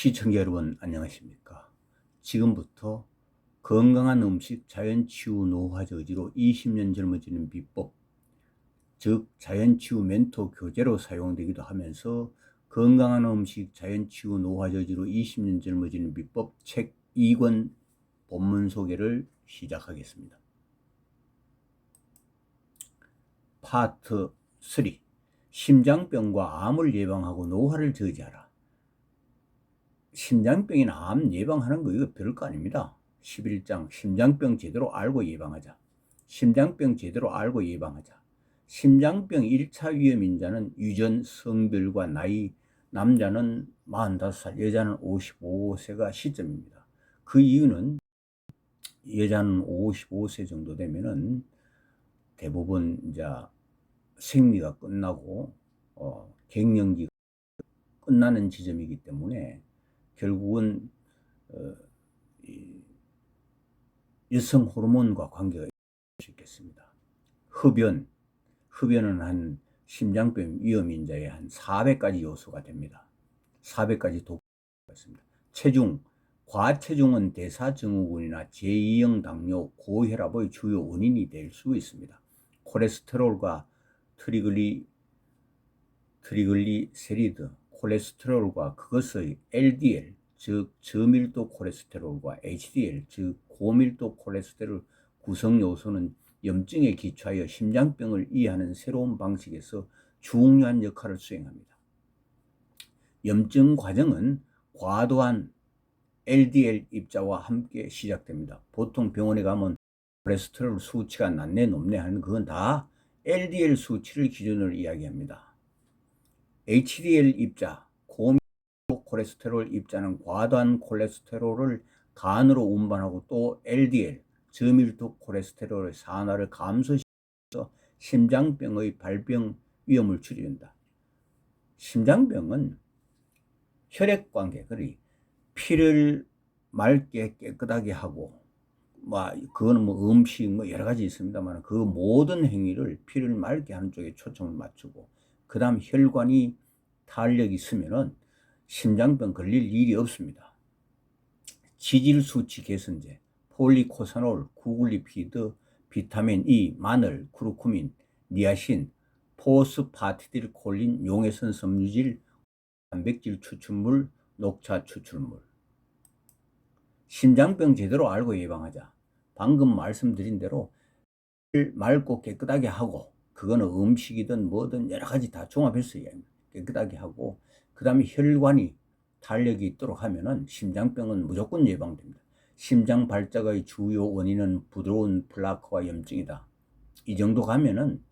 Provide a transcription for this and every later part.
시청자 여러분 안녕하십니까? 지금부터 건강한 음식 자연치유 노화저지로 20년 젊어지는 비법 즉 자연치유 멘토 교재로 사용되기도 하면서 건강한 음식 자연치유 노화저지로 20년 젊어지는 비법 책 2권 본문 소개를 시작하겠습니다. 파트 3 심장병과 암을 예방하고 노화를 저지하라 심장병이나 암 예방하는 거 이거 별거 아닙니다. 11장 심장병 제대로 알고 예방하자. 심장병 제대로 알고 예방하자. 심장병 1차 위험 인자는 유전, 성별과 나이, 남자는 45살, 여자는 55세가 시점입니다. 그 이유는 여자는 55세 정도 되면은 대부분 이제 생리가 끝나고 어, 갱년기가 끝나는 지점이기 때문에 결국은 어, 여성 호르몬과 관계가 있을 수 있겠습니다. 흡연, 흡연은 한 심장병 위험 인자의 한 400가지 요소가 됩니다. 400가지 독소가 있습니다. 체중, 과체중은 대사증후군이나 제2형 당뇨, 고혈압의 주요 원인이 될 수 있습니다. 콜레스테롤과 트리글리 트리글리세리드, 콜레스테롤과 그것의 LDL, 즉 저밀도 콜레스테롤과 HDL, 즉 고밀도 콜레스테롤 구성 요소는 염증에 기초하여 심장병을 이해하는 새로운 방식에서 중요한 역할을 수행합니다. 염증 과정은 과도한 LDL 입자와 함께 시작됩니다. 보통 병원에 가면 콜레스테롤 수치가 낮네 높네 하는 그건 다 LDL 수치를 기준으로 이야기합니다. HDL 입자, 고밀도 콜레스테롤 입자는 과도한 콜레스테롤을 간으로 운반하고 또 LDL, 저밀도 콜레스테롤의 산화를 감소시켜서 심장병의 발병 위험을 줄인다. 심장병은 혈액관계, 그리 피를 맑게 깨끗하게 하고, 뭐, 그거는 뭐 음식 뭐 여러 가지 있습니다만 그 모든 행위를 피를 맑게 하는 쪽에 초점을 맞추고, 그 다음 혈관이 탄력이 있으면은 심장병 걸릴 일이 없습니다. 지질 수치 개선제, 폴리코사놀, 구글리피드, 비타민 E, 마늘, 쿠르쿠민, 니아신, 포스파티딜 콜린, 용해선 섬유질, 단백질 추출물, 녹차 추출물. 심장병 제대로 알고 예방하자. 방금 말씀드린 대로 맑고 깨끗하게 하고 그거는 음식이든 뭐든 여러 가지 다 종합해서 깨끗하게 하고 그 다음에 혈관이 탄력이 있도록 하면은 심장병은 무조건 예방됩니다. 심장 발작의 주요 원인은 부드러운 플라크와 염증이다. 이 정도 가면은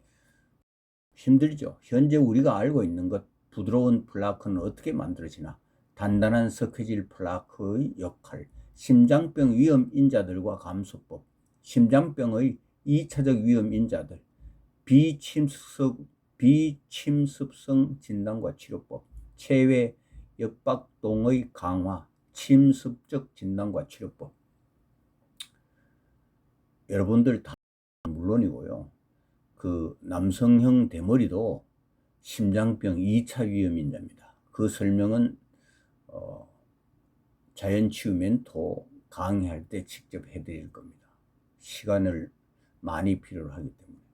힘들죠. 현재 우리가 알고 있는 것 부드러운 플라크는 어떻게 만들어지나? 단단한 석회질 플라크의 역할, 심장병 위험 인자들과 감수법, 심장병의 2차적 위험 인자들, 비침습, 비침습성 진단과 치료법, 체외 역박동의 강화, 침습적 진단과 치료법. 여러분들 다 물론이고요. 그 남성형 대머리도 심장병 2차 위험 인자입니다. 그 설명은 어, 자연치유 멘토 강의할 때 직접 해드릴 겁니다. 시간을 많이 필요로 하기 때문에.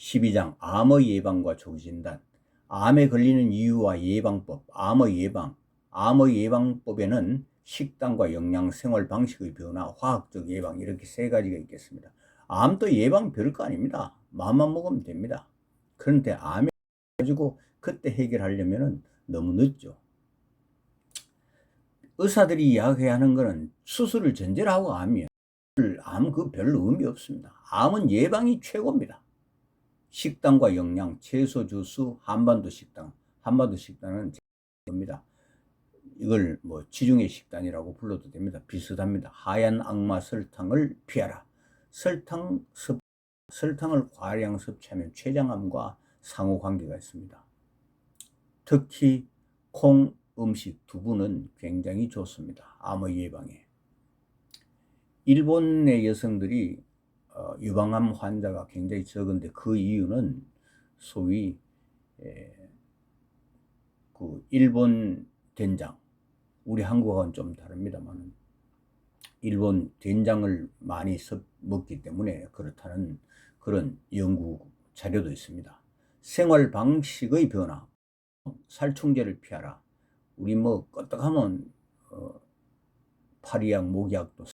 12장 암의 예방과 조기진단 암에 걸리는 이유와 예방법, 암의 예방 암의 예방법에는 식단과 영양 생활 방식의 변화, 화학적 예방 이렇게 세 가지가 있겠습니다. 암도 예방 별거 아닙니다. 마음만 먹으면 됩니다. 그런데 암에 가지고 그때 해결하려면 너무 늦죠. 의사들이 이야기하는 것은 수술을 전제로 하고 암이에요. 암그 별로 의미 없습니다. 암은 예방이 최고입니다. 식단과 영양, 채소 주스, 한반도 식단. 한반도 식단은 겁니다. 이걸 뭐 지중해 식단이라고 불러도 됩니다. 비슷합니다. 하얀 악마 설탕을 피하라. 설탕 섭 설탕을 과량 섭취하면 췌장암과 상호 관계가 있습니다. 특히 콩 음식 두부는 굉장히 좋습니다. 암의 예방에. 일본의 여성들이 어, 유방암 환자가 굉장히 적은데 그 이유는 소위 에, 그 일본 된장. 우리 한국하고는 좀 다릅니다만 일본 된장을 많이 섭- 먹기 때문에 그렇다는 그런 연구 자료도 있습니다. 생활 방식의 변화, 살충제를 피하라. 우리 뭐 껐떡하면 어, 파리약, 목약도